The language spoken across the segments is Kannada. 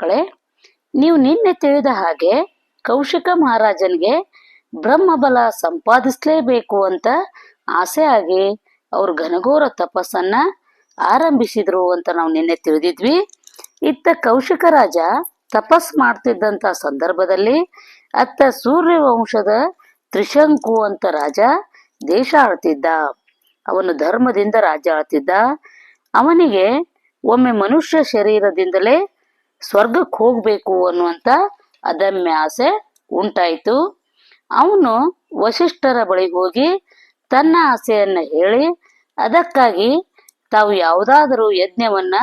ಮಕ್ಕಳೇ, ನೀವು ನಿನ್ನೆ ತಿಳಿದ ಹಾಗೆ ಕೌಶಿಕ ಮಹಾರಾಜನಿಗೆ ಬ್ರಹ್ಮಬಲ ಸಂಪಾದಿಸಲೇಬೇಕು ಅಂತ ಆಸೆ ಆಗಿ ಅವರು ಘನಘೋರ ತಪಸ್ಸನ್ನ ಆರಂಭಿಸಿದ್ರು ಅಂತ ನಾವು ನಿನ್ನೆ ತಿಳಿದಿದ್ವಿ. ಇತ್ತ ಕೌಶಿಕ ರಾಜ ತಪಸ್ ಮಾಡ್ತಿದ್ದಂತ ಸಂದರ್ಭದಲ್ಲಿ ಅತ್ತ ಸೂರ್ಯವಂಶದ ತ್ರಿಶಂಕು ಅಂತ ರಾಜ ದೇಶ ಆಳ್ತಿದ್ದ. ಅವನು ಧರ್ಮದಿಂದ ರಾಜ ಆಳ್ತಿದ್ದ. ಅವನಿಗೆ ಒಮ್ಮೆ ಮನುಷ್ಯ ಶರೀರದಿಂದಲೇ ಸ್ವರ್ಗಕ್ಕೆ ಹೋಗ್ಬೇಕು ಅನ್ನುವಂತ ಅದಮ್ಯ ಆಸೆ ಉಂಟಾಯಿತು. ಅವನು ವಶಿಷ್ಠರ ಬಳಿ ಹೋಗಿ ತನ್ನ ಆಸೆಯನ್ನ ಹೇಳಿ, ಅದಕ್ಕಾಗಿ ತಾವು ಯಾವುದಾದರೂ ಯಜ್ಞವನ್ನ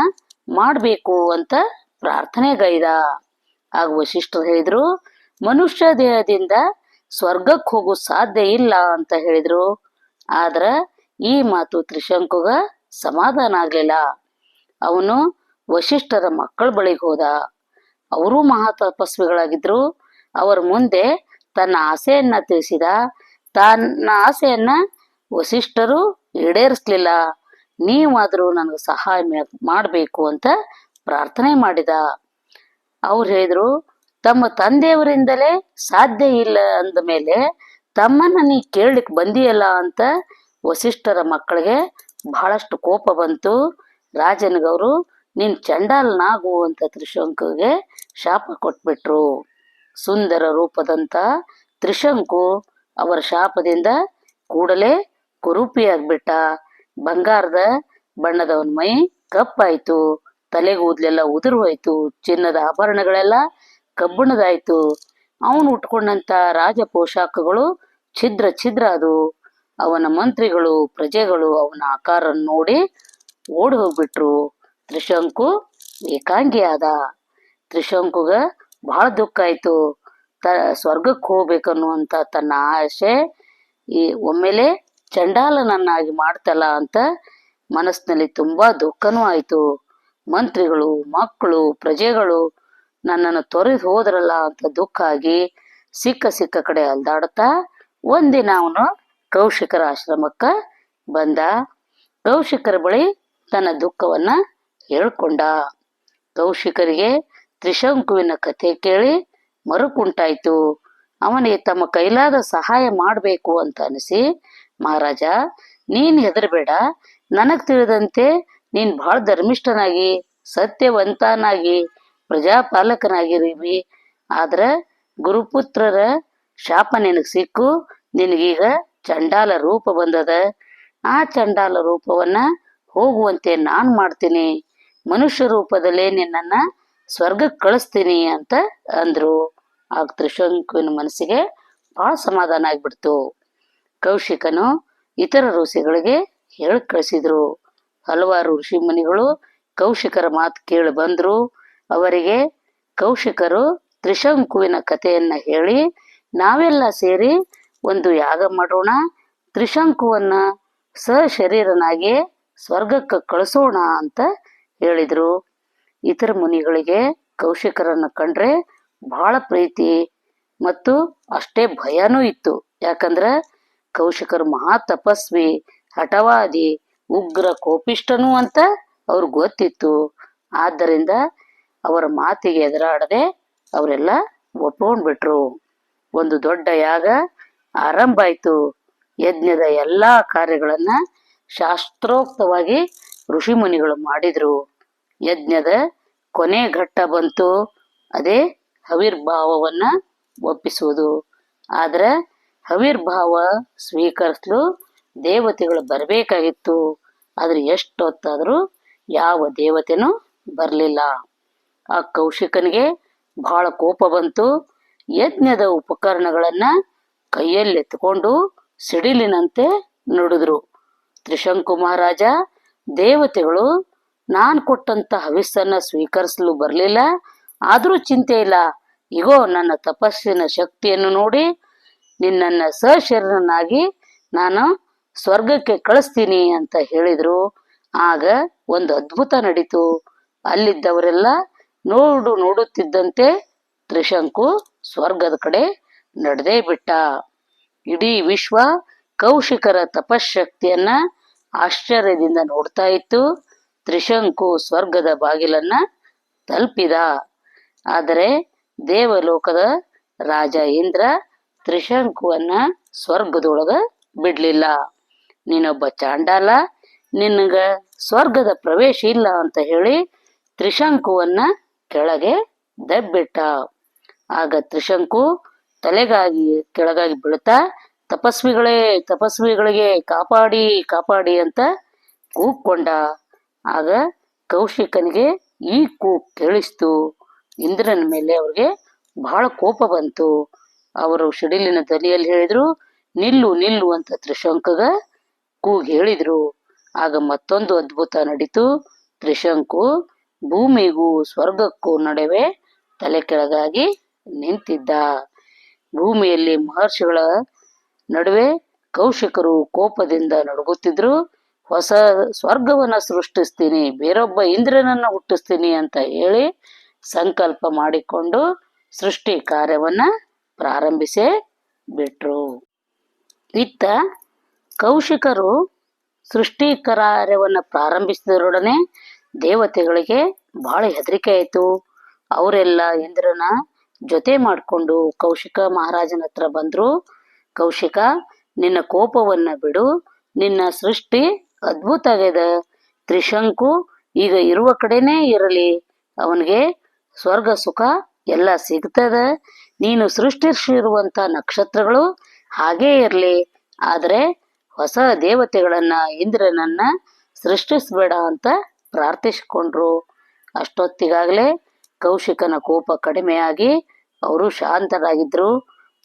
ಮಾಡಬೇಕು ಅಂತ ಪ್ರಾರ್ಥನೆಗೈದ ಆಗ ವಶಿಷ್ಠರು ಹೇಳಿದ್ರು, ಮನುಷ್ಯ ದೇಹದಿಂದ ಸ್ವರ್ಗಕ್ಕೆ ಹೋಗೋ ಸಾಧ್ಯ ಇಲ್ಲ ಅಂತ ಹೇಳಿದ್ರು. ಆದ್ರ ಈ ಮಾತು ತ್ರಿಶಂಕುಗ ಸಮಾಧಾನ ಆಗ್ಲಿಲ್ಲ. ಅವನು ವಶಿಷ್ಠರ ಮಕ್ಕಳ ಬಳಿಗೆ ಹೋದ. ಅವರು ಮಹಾ ತಪಸ್ವಿಗಳಾಗಿದ್ರು ಅವರ ಮುಂದೆ ತನ್ನ ಆಸೆಯನ್ನ ತಿಳಿಸಿದ. ತನ್ನ ಆಸೆಯನ್ನ ವಶಿಷ್ಠರು ಈಡೇರಿಸ್ಲಿಲ್ಲ. ನೀವಾದರೂ ನನಗೆ ಸಹಾಯ ಮಾಡಬೇಕು ಅಂತ ಪ್ರಾರ್ಥನೆ ಮಾಡಿದ. ಅವ್ರು ಹೇಳಿದ್ರು, ತಮ್ಮ ತಂದೆಯವರಿಂದಲೇ ಸಾಧ್ಯ ಇಲ್ಲ ಅಂದ ಮೇಲೆ ತಮ್ಮನ್ನ ನೀ ಕೇಳಲಿಕ್ಕೆ ಬಂದಿಯಲ್ಲ ಅಂತ ವಸಿಷ್ಠರ ಮಕ್ಕಳಿಗೆ ಬಹಳಷ್ಟು ಕೋಪ ಬಂತು. ರಾಜನಿಗವರು ನೀನ್ ಚಂಡಾಲ್ನಾಗು ಅಂತ ತ್ರಿಶಂಕುಗೆ ಶಾಪ ಕೊಟ್ಬಿಟ್ರು. ಸುಂದರ ರೂಪದಂತ ತ್ರಿಶಂಕು ಅವರ ಶಾಪದಿಂದ ಕೂಡಲೇ ಕುರೂಪಿಯಾಗ್ಬಿಟ್ಟ. ಬಂಗಾರದ ಬಣ್ಣದವನ ಮೈ ಕಪ್ಪಾಯ್ತು. ತಲೆಗೂದ್ಲೆಲ್ಲ ಉದುರು ಹೋಯ್ತು. ಚಿನ್ನದ ಆಭರಣಗಳೆಲ್ಲ ಕಬ್ಬಿಣದಾಯ್ತು. ಅವನು ಉಟ್ಕೊಂಡಂತ ರಾಜ ಪೋಷಾಕಗಳು ಛಿದ್ರ ಛಿದ್ರ ಅದು. ಅವನ ಮಂತ್ರಿಗಳು, ಪ್ರಜೆಗಳು ಅವನ ಆಕಾರ ನೋಡಿ ಓಡಿ ಹೋಗ್ಬಿಟ್ರು. ತ್ರಿಶಂಕು ಏಕಾಂಗಿ ಆದ. ತ್ರಿಶಂಕುಗ ಬಹಳ ದುಃಖ ಆಯಿತು. ತ, ಸ್ವರ್ಗಕ್ಕೆ ಹೋಗ್ಬೇಕನ್ನುವಂತ ತನ್ನ ಆಸೆ, ಈ ಒಮ್ಮೆಲೆ ಚಂಡಾಲನನ್ನಾಗಿ ಮಾಡ್ತಲ್ಲ ಅಂತ ಮನಸ್ಸಿನಲ್ಲಿ ತುಂಬಾ ದುಃಖನೂ ಆಯಿತು. ಮಂತ್ರಿಗಳು, ಮಕ್ಕಳು, ಪ್ರಜೆಗಳು ನನ್ನನ್ನು ತೊರೆದು ಹೋದ್ರಲ್ಲ ಅಂತ ದುಃಖ ಆಗಿ ಸಿಕ್ಕ ಸಿಕ್ಕ ಕಡೆ ಅಲ್ದಾಡ್ತಾ ಒಂದಿನ ಅವನು ಕೌಶಿಕರ ಆಶ್ರಮಕ್ಕ ಬಂದ. ಕೌಶಿಕರ ಬಳಿ ತನ್ನ ದುಃಖವನ್ನ ಹೇಳ್ಕೊಂಡ. ಕೌಶಿಕರಿಗೆ ತ್ರಿಶಂಕುವಿನ ಕಥೆ ಕೇಳಿ ಮರುಕುಂಟಾಯ್ತು. ಅವನಿಗೆ ತಮ್ಮ ಕೈಲಾದ ಸಹಾಯ ಮಾಡಬೇಕು ಅಂತ ಅನಿಸಿ, ಮಹಾರಾಜ, ನೀನ್ ಹೆದರಬೇಡ. ನನಗ್ ತಿಳಿದಂತೆ ನೀನ್ ಬಹಳ ಧರ್ಮಿಷ್ಠನಾಗಿ, ಸತ್ಯವಂತನಾಗಿ ಪ್ರಜಾಪಾಲಕನಾಗಿರೀವಿ ಆದ್ರ ಗುರುಪುತ್ರರ ಶಾಪ ನಿನಗೆ ಸಿಕ್ಕು. ನಿನಗೀಗ ಚಂಡಾಲ ರೂಪ ಬಂದದ. ಆ ಚಂಡಾಲ ರೂಪವನ್ನ ಹೋಗುವಂತೆ ನಾನು ಮಾಡ್ತೀನಿ. ಮನುಷ್ಯ ರೂಪದಲ್ಲೇ ನಿನ್ನನ್ನ ಸ್ವರ್ಗಕ್ಕೆ ಕಳಿಸ್ತೀನಿ ಅಂತ ಅಂದ್ರು. ಆಗ ತ್ರಿಶಂಕುವಿನ ಮನಸ್ಸಿಗೆ ಬಹಳ ಸಮಾಧಾನ ಆಗ್ಬಿಡ್ತು. ಕೌಶಿಕನು ಇತರ ಋಷಿಗಳಿಗೆ ಹೇಳಿ ಕಳಿಸಿದ್ರು. ಹಲವಾರು ಋಷಿ ಮುನಿಗಳು ಕೌಶಿಕರ ಮಾತು ಕೇಳಿ ಬಂದ್ರು. ಅವರಿಗೆ ಕೌಶಿಕರು ತ್ರಿಶಂಕುವಿನ ಕಥೆಯನ್ನ ಹೇಳಿ, ನಾವೆಲ್ಲ ಸೇರಿ ಒಂದು ಯಾಗ ಮಾಡೋಣ, ತ್ರಿಶಂಕುವನ್ನ ಸಶರೀರನಾಗಿ ಸ್ವರ್ಗಕ್ಕೆ ಕಳಿಸೋಣ ಅಂತ ಹೇಳಿದ್ರು. ಇತರ ಮುನಿಗಳಿಗೆ ಕೌಶಿಕರನ್ನು ಕಂಡ್ರೆ ಬಹಳ ಪ್ರೀತಿ ಮತ್ತು ಅಷ್ಟೇ ಭಯನೂ ಇತ್ತು. ಯಾಕಂದ್ರ ಕೌಶಿಕರು ಮಹಾ ತಪಸ್ವಿ, ಹಠವಾದಿ, ಉಗ್ರ ಕೋಪಿಷ್ಟನು ಅಂತ ಅವ್ರಿಗೆ ಗೊತ್ತಿತ್ತು. ಆದ್ದರಿಂದ ಅವರ ಮಾತಿಗೆ ಎದುರಾಡದೆ ಅವರೆಲ್ಲ ಒಪ್ಕೊಂಡ್ಬಿಟ್ರು. ಒಂದು ದೊಡ್ಡ ಯಾಗ ಆರಂಭ ಆಯ್ತು. ಯಜ್ಞದ ಎಲ್ಲಾ ಕಾರ್ಯಗಳನ್ನ ಶಾಸ್ತ್ರೋಕ್ತವಾಗಿ ಋಷಿ ಮುನಿಗಳು ಮಾಡಿದ್ರು. ಯಜ್ಞದ ಕೊನೆ ಘಟ್ಟ ಬಂತು. ಅದೇ ಹವಿರ್ಭಾವವನ್ನ ಒಪ್ಪಿಸುವುದು. ಆದ್ರೆ ಹವಿರ್ಭಾವ ಸ್ವೀಕರಿಸಲು ದೇವತೆಗಳು ಬರಬೇಕಾಗಿತ್ತು. ಆದ್ರೆ ಎಷ್ಟೊತ್ತಾದರೂ ಯಾವ ದೇವತೆನೂ ಬರಲಿಲ್ಲ. ಆ ಕೌಶಿಕನಿಗೆ ಬಹಳ ಕೋಪ ಬಂತು. ಯಜ್ಞದ ಉಪಕರಣಗಳನ್ನ ಕೈಯಲ್ಲಿ ಎತ್ಕೊಂಡು ಸಿಡಿಲಿನಂತೆ ನುಡಿದ್ರು. ತ್ರಿಶಂಕು ಮಹಾರಾಜ ದೇವತೆಗಳು ನಾನು ಕೊಟ್ಟಂತ ಹವಿಸ್ಸನ್ನ ಸ್ವೀಕರಿಸಲು ಬರಲಿಲ್ಲ. ಆದರೂ ಚಿಂತೆ ಇಲ್ಲ. ಇಗೋ, ನನ್ನ ತಪಸ್ಸಿನ ಶಕ್ತಿಯನ್ನು ನೋಡಿ ನಿನ್ನನ್ನ ಸಶರೀರನಾಗಿ ನಾನು ಸ್ವರ್ಗಕ್ಕೆ ಕಳಿಸ್ತೀನಿ ಅಂತ ಹೇಳಿದರು. ಆಗ ಒಂದು ಅದ್ಭುತ ನಡೀತು. ಅಲ್ಲಿದ್ದವರೆಲ್ಲ ನೋಡು ನೋಡುತ್ತಿದ್ದಂತೆ ತ್ರಿಶಂಕು ಸ್ವರ್ಗದ ಕಡೆ ನಡೆದೇ ಬಿಟ್ಟ. ಇಡೀ ವಿಶ್ವ ಕೌಶಿಕರ ತಪಶಕ್ತಿಯನ್ನ ಆಶ್ಚರ್ಯದಿಂದ ನೋಡ್ತಾ ಇತ್ತು. ತ್ರಿಶಂಕು ಸ್ವರ್ಗದ ಬಾಗಿಲನ್ನ ತಲುಪಿದ. ಆದರೆ ದೇವಲೋಕದ ರಾಜ ಇಂದ್ರ ತ್ರಿಶಂಕುವನ್ನ ಸ್ವರ್ಗದೊಳಗ ಬಿಡ್ಲಿಲ್ಲ. ನೀನೊಬ್ಬ ಚಾಂಡಾಲ, ನಿನಗ ಸ್ವರ್ಗದ ಪ್ರವೇಶ ಇಲ್ಲ ಅಂತ ಹೇಳಿ ತ್ರಿಶಂಕುವನ್ನ ಕೆಳಗೆ ದಬ್ಬಿಟ್ಟ. ಆಗ ತ್ರಿಶಂಕು ತಲೆಗಾಗಿ ಕೆಳಗಾಗಿ ಬೀಳ್ತಾ ತಪಸ್ವಿಗಳೇ, ತಪಸ್ವಿಗಳಿಗೆ ಕಾಪಾಡಿ ಕಾಪಾಡಿ ಅಂತ ಕೂಗ್ಕೊಂಡ. ಆಗ ಕೌಶಿಕನಿಗೆ ಈ ಕೂಗ್ ಕೇಳಿಸ್ತು. ಇಂದ್ರನ ಮೇಲೆ ಅವ್ರಿಗೆ ಬಹಳ ಕೋಪ ಬಂತು. ಅವರು ಶಿಡಿಲಿನ ತಲೆಯಲ್ಲಿ ಹೇಳಿದ್ರು, ನಿಲ್ಲು ನಿಲ್ಲು ಅಂತ ತ್ರಿಶಂಕಗ ಕೂಗ್ ಹೇಳಿದ್ರು. ಆಗ ಮತ್ತೊಂದು ಅದ್ಭುತ ನಡೀತು. ತ್ರಿಶಂಕು ಭೂಮಿಗೂ ಸ್ವರ್ಗಕ್ಕೂ ನಡುವೆ ತಲೆ ಕೆಳಗಾಗಿ ನಿಂತಿದ್ದ. ಭೂಮಿಯಲ್ಲಿ ಮಹರ್ಷಿಗಳ ನಡುವೆ ಕೌಶಿಕರು ಕೋಪದಿಂದ ನಡುಗುತ್ತಿದ್ರು, ಹೊಸ ಸ್ವರ್ಗವನ್ನ ಸೃಷ್ಟಿಸ್ತೀನಿ, ಬೇರೊಬ್ಬ ಇಂದ್ರನನ್ನ ಹುಟ್ಟಿಸ್ತೀನಿ ಅಂತ ಹೇಳಿ ಸಂಕಲ್ಪ ಮಾಡಿಕೊಂಡು ಸೃಷ್ಟಿ ಕಾರ್ಯವನ್ನ ಪ್ರಾರಂಭಿಸೇ ಬಿಟ್ರು. ಇತ್ತ ಕೌಶಿಕರು ಸೃಷ್ಟಿ ಕಾರ್ಯವನ್ನ ಪ್ರಾರಂಭಿಸಿದರೊಡನೆ ದೇವತೆಗಳಿಗೆ ಬಹಳ ಹೆದರಿಕೆ ಆಯಿತು. ಅವರೆಲ್ಲ ಇಂದ್ರನ ಜೊತೆ ಮಾಡಿಕೊಂಡು ಕೌಶಿಕ ಮಹಾರಾಜನ ಹತ್ರ ಬಂದ್ರು. ಕೌಶಿಕ, ನಿನ್ನ ಕೋಪವನ್ನ ಬಿಡು, ನಿನ್ನ ಸೃಷ್ಟಿ ಅದ್ಭುತ ಆಗಿದೆ ತ್ರಿಶಂಕು ಈಗ ಇರುವ ಕಡೆನೇ ಇರಲಿ. ಅವನಿಗೆ ಸ್ವರ್ಗ ಸುಖ ಎಲ್ಲ ಸಿಗ್ತದ. ನೀನು ಸೃಷ್ಟಿಸಿರುವಂತ ನಕ್ಷತ್ರಗಳು ಹಾಗೇ ಇರಲಿ. ಆದರೆ ಹೊಸ ದೇವತೆಗಳನ್ನ ಇಂದ್ರನನ್ನ ಸೃಷ್ಟಿಸ್ಬೇಡ ಅಂತ ಪ್ರಾರ್ಥಿಸಿಕೊಂಡ್ರು. ಅಷ್ಟೊತ್ತಿಗಾಗಲೇ ಕೌಶಿಕನ ಕೋಪ ಕಡಿಮೆಯಾಗಿ ಅವರು ಶಾಂತರಾಗಿದ್ರು.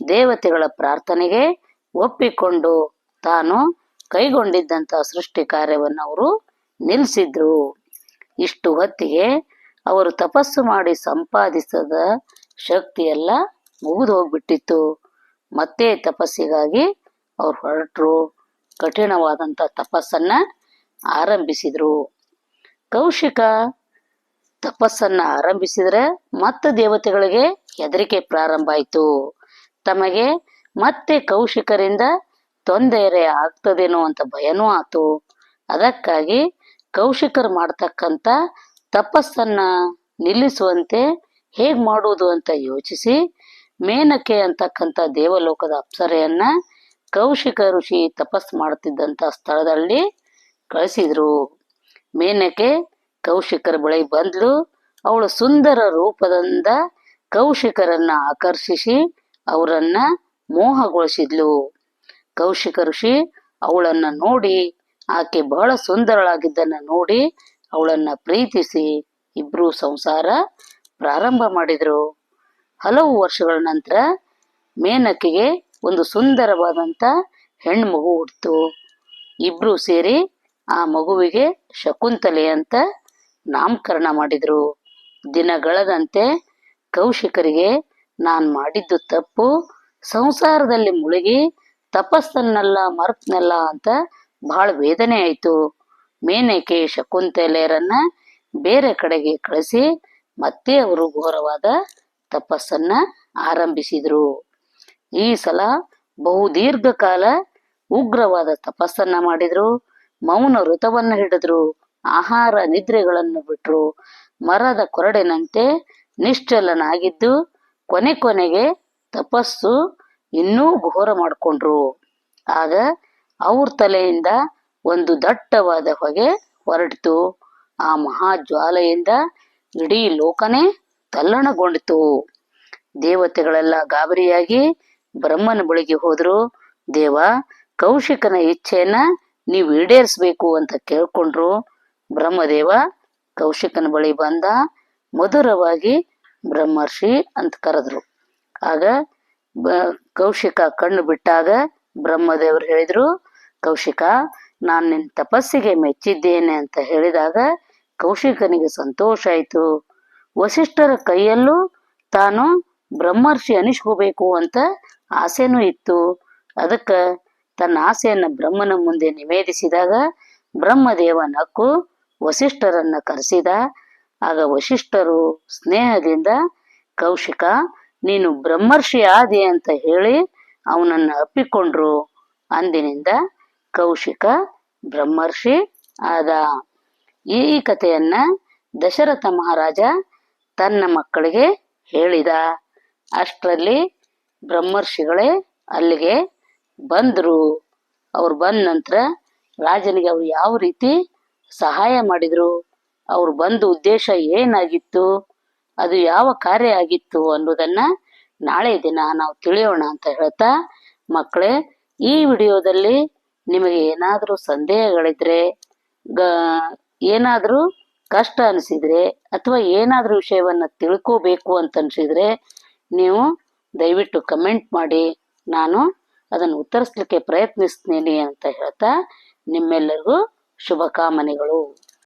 ದೇವತೆಗಳ ಪ್ರಾರ್ಥನೆಗೆ ಒಪ್ಪಿಕೊಂಡು ತಾನು ಕೈಗೊಂಡಿದ್ದಂಥ ಸೃಷ್ಟಿ ಕಾರ್ಯವನ್ನು ಅವರು ನಿಲ್ಲಿಸಿದ್ರು. ಇಷ್ಟು ಹೊತ್ತಿಗೆ ಅವರು ತಪಸ್ಸು ಮಾಡಿ ಸಂಪಾದಿಸದ ಶಕ್ತಿಯೆಲ್ಲ ಮುಗಿದು ಹೋಗ್ಬಿಟ್ಟಿತ್ತು ಮತ್ತೆ ತಪಸ್ಸಿಗಾಗಿ ಅವ್ರು ಹೊರಟರು. ಕಠಿಣವಾದಂಥ ತಪಸ್ಸನ್ನ ಆರಂಭಿಸಿದ್ರು. ಕೌಶಿಕ ತಪಸ್ಸನ್ನ ಆರಂಭಿಸಿದ್ರೆ ಮತ್ತೆ ದೇವತೆಗಳಿಗೆ ಹೆದರಿಕೆ ಪ್ರಾರಂಭ ಆಯಿತು. ತಮಗೆ ಮತ್ತೆ ಕೌಶಿಕರಿಂದ ತೊಂದರೆ ಆಗ್ತದೇನೋ ಅಂತ ಭಯನೂ ಆತು. ಅದಕ್ಕಾಗಿ ಕೌಶಿಕರು ಮಾಡ್ತಕ್ಕಂಥ ತಪಸ್ಸನ್ನ ನಿಲ್ಲಿಸುವಂತೆ ಹೇಗ್ ಮಾಡುವುದು ಅಂತ ಯೋಚಿಸಿ ಮೇನಕೆ ಅಂತಕ್ಕಂಥ ದೇವಲೋಕದ ಅಪ್ಸರೆಯನ್ನ ಕೌಶಿಕ ಋಷಿ ತಪಸ್ ಮಾಡುತ್ತಿದ್ದಂಥ ಸ್ಥಳದಲ್ಲಿ ಕಳಿಸಿದ್ರು. ಮೇನಕೆ ಕೌಶಿಕರ ಬಳಿ ಬಂದ್ಲು. ಅವಳು ಸುಂದರ ರೂಪದಿಂದ ಕೌಶಿಕರನ್ನ ಆಕರ್ಷಿಸಿ ಅವರನ್ನ ಮೋಹಗೊಳಿಸಿದ್ಲು. ಕೌಶಿಕ ಋಷಿ ಅವಳನ್ನ ನೋಡಿ, ಆಕೆ ಬಹಳ ಸುಂದರಳಾಗಿದ್ದನ್ನ ನೋಡಿ ಅವಳನ್ನ ಪ್ರೀತಿಸಿ ಇಬ್ರು ಸಂಸಾರ ಪ್ರಾರಂಭ ಮಾಡಿದ್ರು. ಹಲವು ವರ್ಷಗಳ ನಂತರ ಮೇನಕೆಗೆ ಒಂದು ಸುಂದರವಾದಂಥ ಹೆಣ್ಣು ಮಗು ಹುಟ್ಟಿತು ಇಬ್ರು ಸೇರಿ ಆ ಮಗುವಿಗೆ ಶಕುಂತಲೆ ಅಂತ ನಾಮಕರಣ ಮಾಡಿದರು. ದಿನಗಳದಂತೆ ಕೌಶಿಕರಿಗೆ ನಾನು ಮಾಡಿದ್ದು ತಪ್ಪು. ಸಂಸಾರದಲ್ಲಿ ಮುಳುಗಿ ತಪಸ್ಸನ್ನೆಲ್ಲ ಮರ್ತನಲ್ಲ ಅಂತ ಬಹಳ ವೇದನೆ ಆಯಿತು. ಮೇನಕೆ ಶಕುಂತಲೆಯರನ್ನ ಬೇರೆ ಕಡೆಗೆ ಕಳಿಸಿ ಮತ್ತೆ ಅವರು ಘೋರವಾದ ತಪಸ್ಸನ್ನ ಆರಂಭಿಸಿದ್ರು. ಈ ಸಲ ಬಹು ದೀರ್ಘಕಾಲ ಉಗ್ರವಾದ ತಪಸ್ಸನ್ನ ಮಾಡಿದ್ರು. ಮೌನ ವೃತವನ್ನು ಹಿಡಿದ್ರು. ಆಹಾರ ನಿದ್ರೆಗಳನ್ನು ಬಿಟ್ರು. ಮರದ ಕೊರಡಿನಂತೆ ನಿಶ್ಚಲನಾಗಿದ್ದು ಕೊನೆ ಕೊನೆಗೆ ತಪಸ್ಸು ಇನ್ನೂ ಘೋರ ಮಾಡಿಕೊಂಡ್ರು. ಆಗ ಅವ್ರ ತಲೆಯಿಂದ ಒಂದು ದಟ್ಟವಾದ ಹೊಗೆ ಹೊರಟಿತು ಆ ಮಹಾ ಜ್ವಾಲೆಯಿಂದ ಇಡೀ ಲೋಕನೇ ತಲ್ಲಣಗೊಂಡಿತು. ದೇವತೆಗಳೆಲ್ಲ ಗಾಬರಿಯಾಗಿ ಬ್ರಹ್ಮನ ಬಳಿಗೆ ಹೋದ್ರು. ದೇವ, ಕೌಶಿಕನ ಇಚ್ಛೆಯನ್ನ ನೀವು ಈಡೇರಿಸ್ಬೇಕು ಅಂತ ಕೇಳ್ಕೊಂಡ್ರು. ಬ್ರಹ್ಮದೇವ, ಕೌಶಿಕನ ಬಳಿ ಬಂದ ಮಧುರವಾಗಿ ಬ್ರಹ್ಮರ್ಷಿ ಅಂತ ಕರೆದ್ರು. ಆಗ ಕೌಶಿಕ ಕಣ್ಣು ಬಿಟ್ಟಾಗ ಬ್ರಹ್ಮದೇವರು ಹೇಳಿದ್ರು, ಕೌಶಿಕ, ನಾನು ನಿನ್ನ ತಪಸ್ಸಿಗೆ ಮೆಚ್ಚಿದ್ದೇನೆ ಅಂತ ಹೇಳಿದಾಗ ಕೌಶಿಕನಿಗೆ ಸಂತೋಷ ಆಯಿತು. ವಸಿಷ್ಠರ ಕೈಯಲ್ಲೂ ತಾನು ಬ್ರಹ್ಮರ್ಷಿ ಅನಿಸ್ಕೋಬೇಕು ಅಂತ ಆಸೆನೂ ಇತ್ತು. ಅದಕ್ಕೆ ತನ್ನ ಆಸೆಯನ್ನ ಬ್ರಹ್ಮನ ಮುಂದೆ ನಿವೇದಿಸಿದಾಗ ಬ್ರಹ್ಮದೇವ ನಕ್ಕು ವಸಿಷ್ಠರನ್ನ ಕರೆಸಿದ. ಆಗ ವಶಿಷ್ಠರು ಸ್ನೇಹದಿಂದ, ಕೌಶಿಕ, ನೀನು ಬ್ರಹ್ಮರ್ಷಿ ಆದಿ ಅಂತ ಹೇಳಿ ಅವನನ್ನ ಅಪ್ಪಿಕೊಂಡ್ರು. ಅಂದಿನಿಂದ, ಕೌಶಿಕ, ಬ್ರಹ್ಮರ್ಷಿ ಆದ ಈ ಕಥೆಯನ್ನ ದಶರಥ ಮಹಾರಾಜ ತನ್ನ ಮಕ್ಕಳಿಗೆ ಹೇಳಿದ. ಅಷ್ಟರಲ್ಲಿ ಬ್ರಹ್ಮರ್ಷಿಗಳೇ ಅಲ್ಲಿಗೆ ಬಂದರು. ಅವ್ರು ಬಂದ ನಂತರ ರಾಜನಿಗೆ ಅವ್ರು ಯಾವ ರೀತಿ ಸಹಾಯ ಮಾಡಿದರು? ಅವ್ರು ಬಂದ ಉದ್ದೇಶ ಏನಾಗಿತ್ತು, ಅದು ಯಾವ ಕಾರ್ಯ ಆಗಿತ್ತು ಅನ್ನೋದನ್ನ ನಾಳೆ ದಿನ ನಾವು ತಿಳಿಯೋಣ ಅಂತ ಹೇಳ್ತಾ, ಮಕ್ಕಳೇ, ಈ ವಿಡಿಯೋದಲ್ಲಿ ನಿಮಗೆ ಏನಾದರೂ ಸಂದೇಹಗಳಿದ್ರೆ, ಗ, ಏನಾದರೂ ಕಷ್ಟ ಅನಿಸಿದ್ರೆ ಅಥವಾ ಏನಾದರೂ ವಿಷಯವನ್ನು ತಿಳ್ಕೋಬೇಕು ಅಂತ ಅನಿಸಿದ್ರೆ ನೀವು ದಯವಿಟ್ಟು ಕಮೆಂಟ್ ಮಾಡಿ, ನಾನು ಅದನ್ನು ಉತ್ತರಿಸ್ಲಿಕ್ಕೆ ಪ್ರಯತ್ನಿಸ್ತೀನಿ ಅಂತ ಹೇಳ್ತಾ, ನಿಮ್ಮೆಲ್ಲರಿಗೂ ಶುಭಕಾಮನೆಗಳು